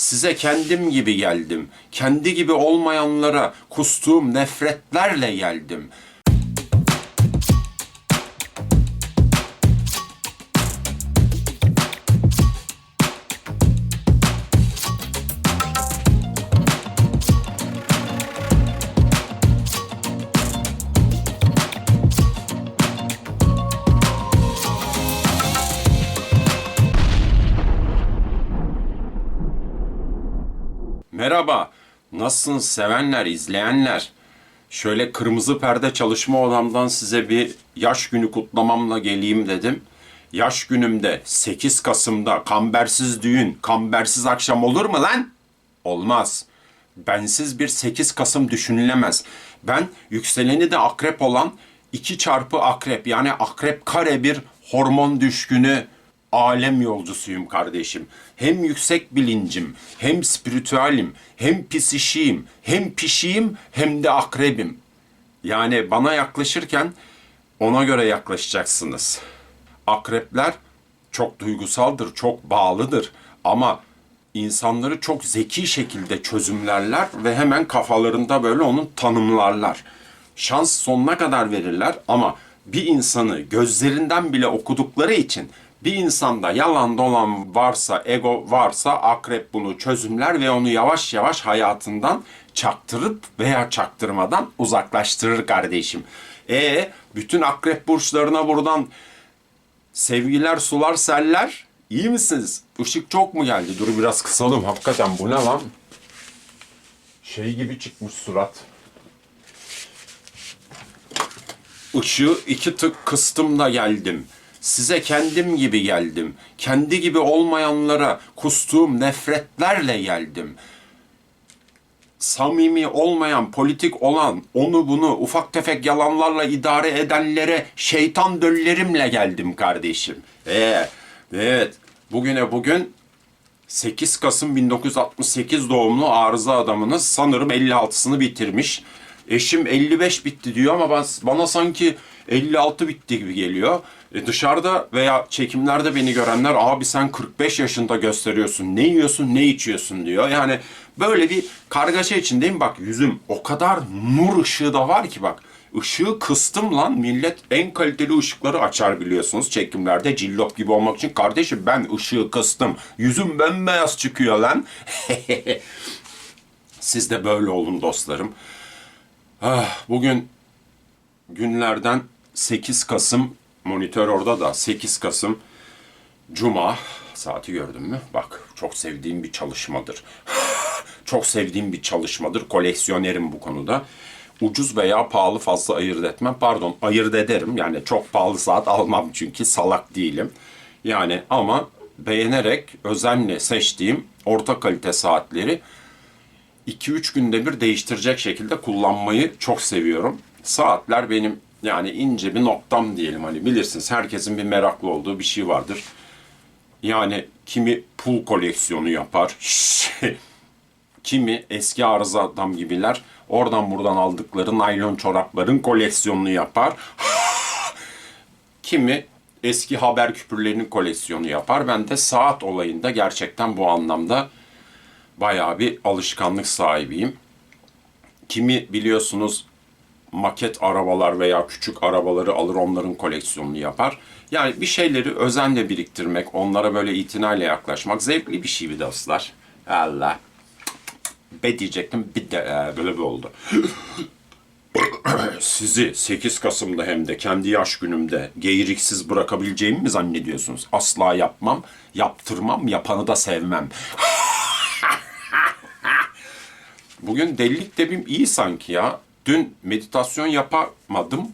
Size kendim gibi geldim. Kendi gibi olmayanlara kustuğum nefretlerle geldim. Merhaba. Nasılsınız sevenler, izleyenler? Şöyle kırmızı perde çalışma odamdan size bir yaş günü kutlamamla geleyim dedim. Yaş günümde 8 Kasım'da kambersiz düğün, kambersiz akşam olur mu lan? Olmaz. Bensiz bir 8 Kasım düşünülemez. Ben yükseleni de akrep olan 2 çarpı akrep yani akrep kare bir hormon düşkünü alem yolcusuyum kardeşim. Hem yüksek bilincim, hem spiritüelim, hem psişiyim, hem pişiyim, hem de akrebim. Yani bana yaklaşırken ona göre yaklaşacaksınız. Akrepler çok duygusaldır, çok bağlıdır ama insanları çok zeki şekilde çözümlerler ve hemen kafalarında böyle onu tanımlarlar. Şans sonuna kadar verirler ama bir insanı gözlerinden bile okudukları için bir insanda yalan dolan varsa, ego varsa akrep bunu çözümler ve onu yavaş yavaş hayatından çaktırıp veya çaktırmadan uzaklaştırır kardeşim. E bütün akrep burçlarına buradan sevgiler, sular, seller. İyi misiniz? Işık çok mu geldi? Dur biraz kısalım. Hakikaten bu ne lan? Şey gibi çıkmış surat. Işığı iki tık kıstım da geldim. Size kendim gibi geldim. Kendi gibi olmayanlara kustuğum nefretlerle geldim. Samimi olmayan, politik olan, onu bunu ufak tefek yalanlarla idare edenlere şeytan döllerimle geldim kardeşim. Ee, evet, bugüne bugün 8 Kasım 1968 doğumlu arıza adamınız sanırım 56'sını bitirmiş. Eşim 55 bitti diyor ama ben, bana sanki 56 bitti gibi geliyor. E dışarıda veya çekimlerde beni görenler abi sen 45 yaşında gösteriyorsun. Ne yiyorsun ne içiyorsun diyor. Yani böyle bir kargaşa içindeyim. Bak yüzüm o kadar nur ışığı da var ki bak. Işığı kıstım lan. Millet en kaliteli ışıkları açar biliyorsunuz çekimlerde cillop gibi olmak için. Kardeşim ben ışığı kıstım. Yüzüm bembeyaz çıkıyor lan. Siz de böyle olun dostlarım. Ah, bugün günlerden 8 Kasım monitör orada da 8 Kasım Cuma saati gördün mü? Bak çok sevdiğim bir çalışmadır. çok sevdiğim bir çalışmadır. Koleksiyonerim bu konuda. Ucuz veya pahalı fazla ayırt etmem. Pardon ayırt ederim. Yani çok pahalı saat almam çünkü salak değilim. Yani ama beğenerek özenle seçtiğim orta kalite saatleri 2-3 günde bir değiştirecek şekilde kullanmayı çok seviyorum. Saatler benim yani ince bir noktam diyelim hani bilirsiniz herkesin bir meraklı olduğu bir şey vardır. Yani kimi pul koleksiyonu yapar. kimi eski arıza adam gibiler oradan buradan aldıkları naylon çorapların koleksiyonunu yapar. kimi eski haber küpürlerinin koleksiyonu yapar. Ben de saat olayında gerçekten bu anlamda bayağı bir alışkanlık sahibiyim. Kimi biliyorsunuz maket arabalar veya küçük arabaları alır onların koleksiyonunu yapar. Yani bir şeyleri özenle biriktirmek, onlara böyle itinayla yaklaşmak zevkli bir şey bir dostlar. Allah. Be diyecektim bir de e, böyle bir oldu. Sizi 8 Kasım'da hem de kendi yaş günümde geğiriksiz bırakabileceğimi mi zannediyorsunuz? Asla yapmam, yaptırmam, yapanı da sevmem. Bugün delilik debim iyi sanki ya. Dün meditasyon yapamadım.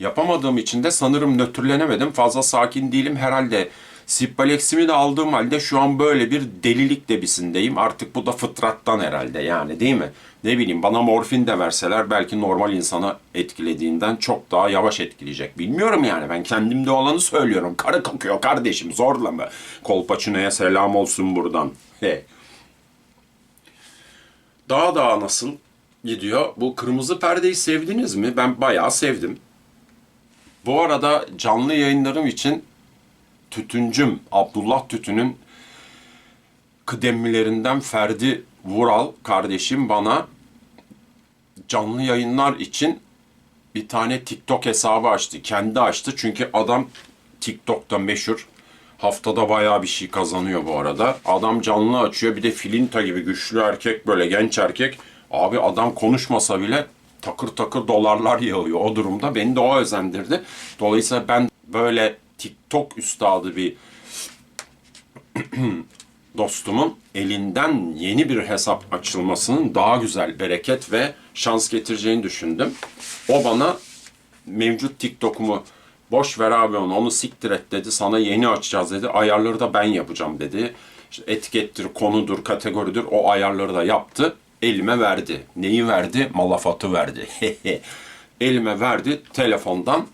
Yapamadığım için de sanırım nötrlenemedim. Fazla sakin değilim herhalde. Sipalex'imi de aldığım halde şu an böyle bir delilik debisindeyim. Artık bu da fıtrattan herhalde yani değil mi? Ne bileyim bana morfin de verseler belki normal insana etkilediğinden çok daha yavaş etkileyecek. Bilmiyorum yani ben kendimde olanı söylüyorum. Karı kokuyor kardeşim zorla mı? Kolpaçino'ya selam olsun buradan. He. Daha daha nasıl gidiyor? Bu kırmızı perdeyi sevdiniz mi? Ben bayağı sevdim. Bu arada canlı yayınlarım için tütüncüm Abdullah Tütün'ün kıdemlilerinden Ferdi Vural kardeşim bana canlı yayınlar için bir tane TikTok hesabı açtı. Kendi açtı çünkü adam TikTok'ta meşhur. Haftada bayağı bir şey kazanıyor bu arada. Adam canlı açıyor bir de filinta gibi güçlü erkek böyle genç erkek. Abi adam konuşmasa bile takır takır dolarlar yağıyor o durumda. Beni de o özendirdi. Dolayısıyla ben böyle TikTok üstadı bir dostumun elinden yeni bir hesap açılmasının daha güzel bereket ve şans getireceğini düşündüm. O bana mevcut TikTok'umu boş ver abi onu, onu siktir et dedi. Sana yeni açacağız dedi. Ayarları da ben yapacağım dedi. İşte etikettir, konudur, kategoridir o ayarları da yaptı. Elime verdi. Neyi verdi? Malafatı verdi. Elime verdi telefondan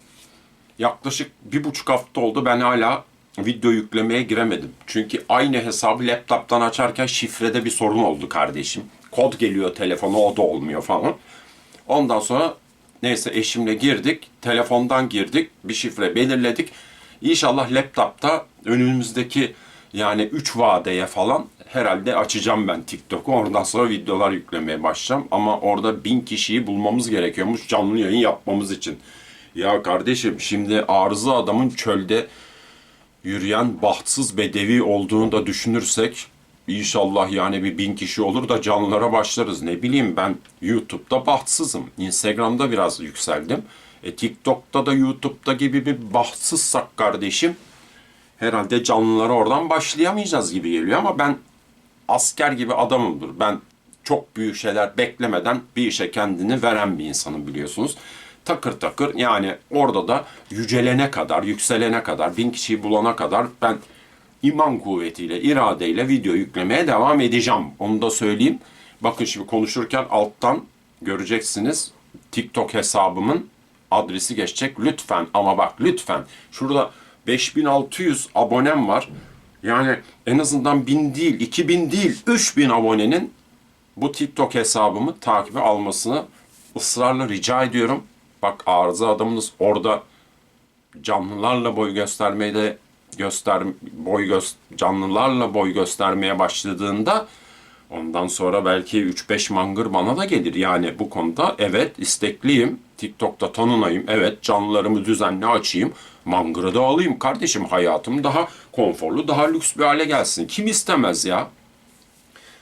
yaklaşık bir buçuk hafta oldu ben hala video yüklemeye giremedim. Çünkü aynı hesabı laptop'tan açarken şifrede bir sorun oldu kardeşim. Kod geliyor telefona o da olmuyor falan. Ondan sonra neyse eşimle girdik. Telefondan girdik. Bir şifre belirledik. İnşallah laptop'ta önümüzdeki yani 3 vadeye falan herhalde açacağım ben TikTok'u. Oradan sonra videolar yüklemeye başlayacağım. Ama orada bin kişiyi bulmamız gerekiyormuş canlı yayın yapmamız için. Ya kardeşim şimdi arıza adamın çölde yürüyen bahtsız bedevi olduğunu da düşünürsek inşallah yani bir bin kişi olur da canlılara başlarız. Ne bileyim ben YouTube'da bahtsızım. Instagram'da biraz yükseldim. E TikTok'ta da YouTube'da gibi bir bahtsızsak kardeşim herhalde canlılara oradan başlayamayacağız gibi geliyor ama ben asker gibi adamımdır. Ben çok büyük şeyler beklemeden bir işe kendini veren bir insanım biliyorsunuz. Takır takır yani orada da yücelene kadar, yükselene kadar, bin kişiyi bulana kadar ben iman kuvvetiyle, iradeyle video yüklemeye devam edeceğim. Onu da söyleyeyim. Bakın şimdi konuşurken alttan göreceksiniz TikTok hesabımın adresi geçecek. Lütfen ama bak lütfen şurada 5600 abonem var. Yani en azından 1000 değil, 2000 değil, 3000 abonenin bu TikTok hesabımı takibe almasını ısrarla rica ediyorum. Bak arıza adamınız orada canlılarla boy göstermeyi de göster boy göz canlılarla boy göstermeye başladığında ondan sonra belki 3-5 mangır bana da gelir. Yani bu konuda evet istekliyim. TikTok'ta tanınayım. Evet canlılarımı düzenli açayım. Mangırı da alayım kardeşim. Hayatım daha konforlu, daha lüks bir hale gelsin. Kim istemez ya?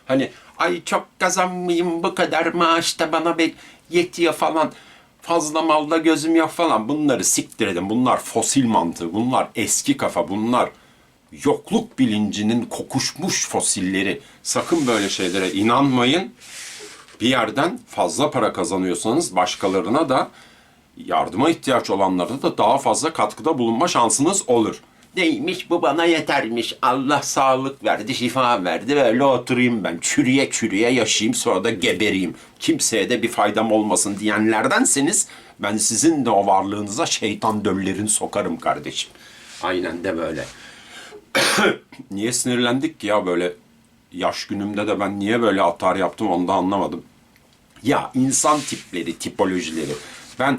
Hani ay çok kazanmayayım bu kadar maaş da bana be yetiyor falan. Fazla malda gözüm yok falan. Bunları siktir edin. Bunlar fosil mantığı. Bunlar eski kafa. Bunlar yokluk bilincinin kokuşmuş fosilleri. Sakın böyle şeylere inanmayın. Bir yerden fazla para kazanıyorsanız başkalarına da yardıma ihtiyaç olanlara da daha fazla katkıda bulunma şansınız olur. Neymiş bu bana yetermiş. Allah sağlık verdi, şifa verdi. Böyle oturayım ben. Çürüye çürüye yaşayayım sonra da gebereyim. Kimseye de bir faydam olmasın diyenlerdenseniz ben sizin de o varlığınıza şeytan döllerini sokarım kardeşim. Aynen de böyle. niye sinirlendik ki ya böyle yaş günümde de ben niye böyle atar yaptım onu da anlamadım. Ya insan tipleri, tipolojileri. Ben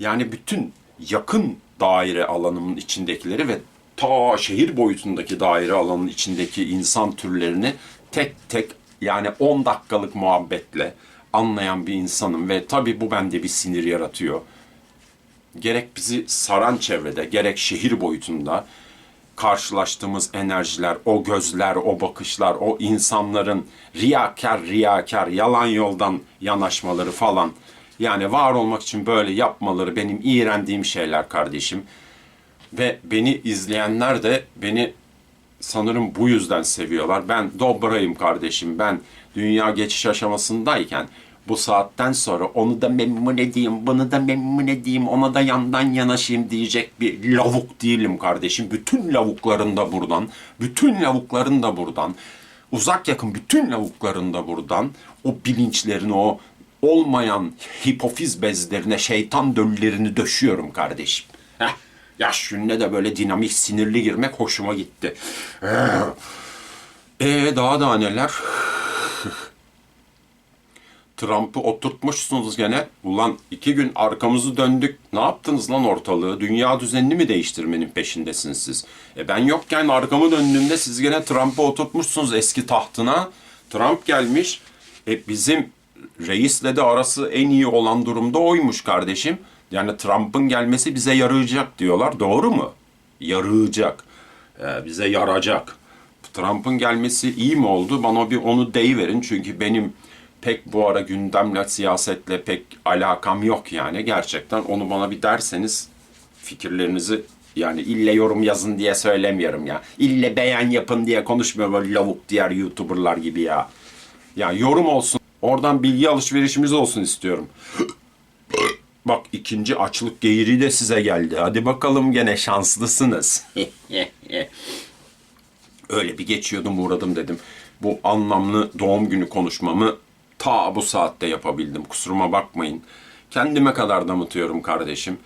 yani bütün yakın daire alanımın içindekileri ve ta şehir boyutundaki daire alanının içindeki insan türlerini tek tek yani 10 dakikalık muhabbetle anlayan bir insanım ve tabii bu bende bir sinir yaratıyor. Gerek bizi saran çevrede, gerek şehir boyutunda karşılaştığımız enerjiler, o gözler, o bakışlar, o insanların riyakar riyakar, yalan yoldan yanaşmaları falan. Yani var olmak için böyle yapmaları benim iğrendiğim şeyler kardeşim. Ve beni izleyenler de beni sanırım bu yüzden seviyorlar. Ben dobrayım kardeşim. Ben dünya geçiş aşamasındayken bu saatten sonra onu da memnun edeyim, bunu da memnun edeyim, ona da yandan yanaşayım diyecek bir lavuk değilim kardeşim. Bütün lavukların da buradan, bütün lavukların da buradan, uzak yakın bütün lavukların da buradan o bilinçlerini, o olmayan hipofiz bezlerine, şeytan döllerini döşüyorum kardeşim. Heh, yaş gününe de böyle dinamik, sinirli girmek hoşuma gitti. Ee, daha da neler? Trump'ı oturtmuşsunuz gene. Ulan iki gün arkamızı döndük. Ne yaptınız lan ortalığı? Dünya düzenini mi değiştirmenin peşindesiniz siz? E ben yokken arkamı döndüğümde siz gene Trump'ı oturtmuşsunuz eski tahtına. Trump gelmiş. E bizim reisle de arası en iyi olan durumda oymuş kardeşim. Yani Trump'ın gelmesi bize yarayacak diyorlar. Doğru mu? Yarayacak. E, bize yarayacak. Trump'ın gelmesi iyi mi oldu? Bana bir onu deyiverin. Çünkü benim pek bu ara gündemle, siyasetle pek alakam yok yani. Gerçekten onu bana bir derseniz fikirlerinizi yani ille yorum yazın diye söylemiyorum ya. İlle beğen yapın diye konuşmuyorum böyle lavuk diğer YouTuber'lar gibi ya. Ya yorum olsun. Oradan bilgi alışverişimiz olsun istiyorum. Bak ikinci açlık geğiri de size geldi. Hadi bakalım gene şanslısınız. Öyle bir geçiyordum uğradım dedim. Bu anlamlı doğum günü konuşmamı ta bu saatte yapabildim. Kusuruma bakmayın. Kendime kadar damıtıyorum kardeşim.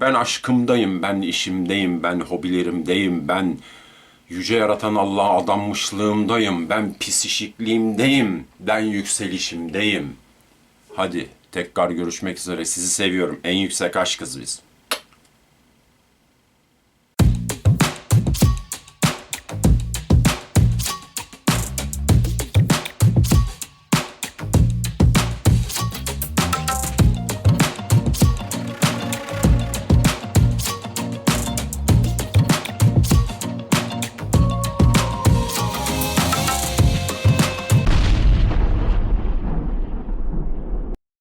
Ben aşkımdayım, ben işimdeyim, ben hobilerimdeyim, ben yüce yaratan Allah'a adanmışlığımdayım, ben pisişikliğimdeyim, ben yükselişimdeyim. Hadi tekrar görüşmek üzere. Sizi seviyorum. En yüksek aşkız biz.